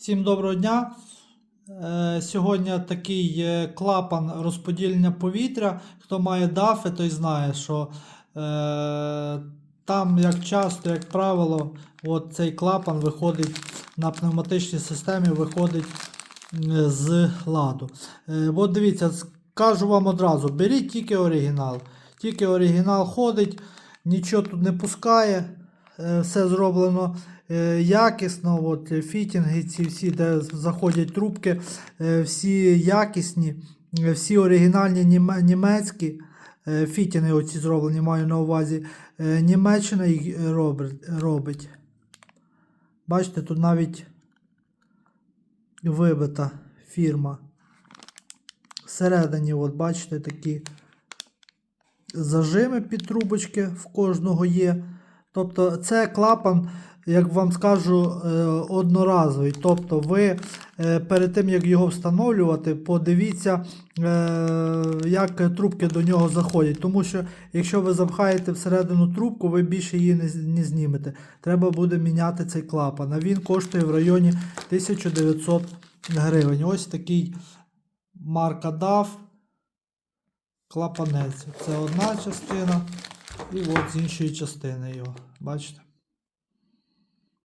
Всім доброго дня. Е, Сьогодні такий е, клапан розподілення повітря. Хто має дафи, той знає, що е, там, як часто, як правило, от цей клапан виходить на пневматичній системі, виходить з ладу. От дивіться, скажу вам одразу: беріть тільки оригінал. Тільки оригінал ходить, нічого тут не пускає. Е, Все зроблено е, якісно. От, фітінги, ці всі, де заходять трубки, е, всі якісні, всі оригінальні німецькі. Фітінги оці зроблені, маю на увазі. Німеччина їх робить. Бачите, тут навіть вибита фірма. Всередині, от бачите, такі зажими під трубочки в кожного є. Тобто це клапан, як вам скажу, е, одноразовий. Тобто ви е, перед тим, як його встановлювати, подивіться, е, як трубки до нього заходять. Тому що якщо ви запхаєте всередину трубку, ви більше її не знімете. Треба буде міняти цей клапан. А він коштує в районі 1900 гривень. Ось такий марка DAF клапанець. Це одна частина, і от з іншої частини його. Бачите?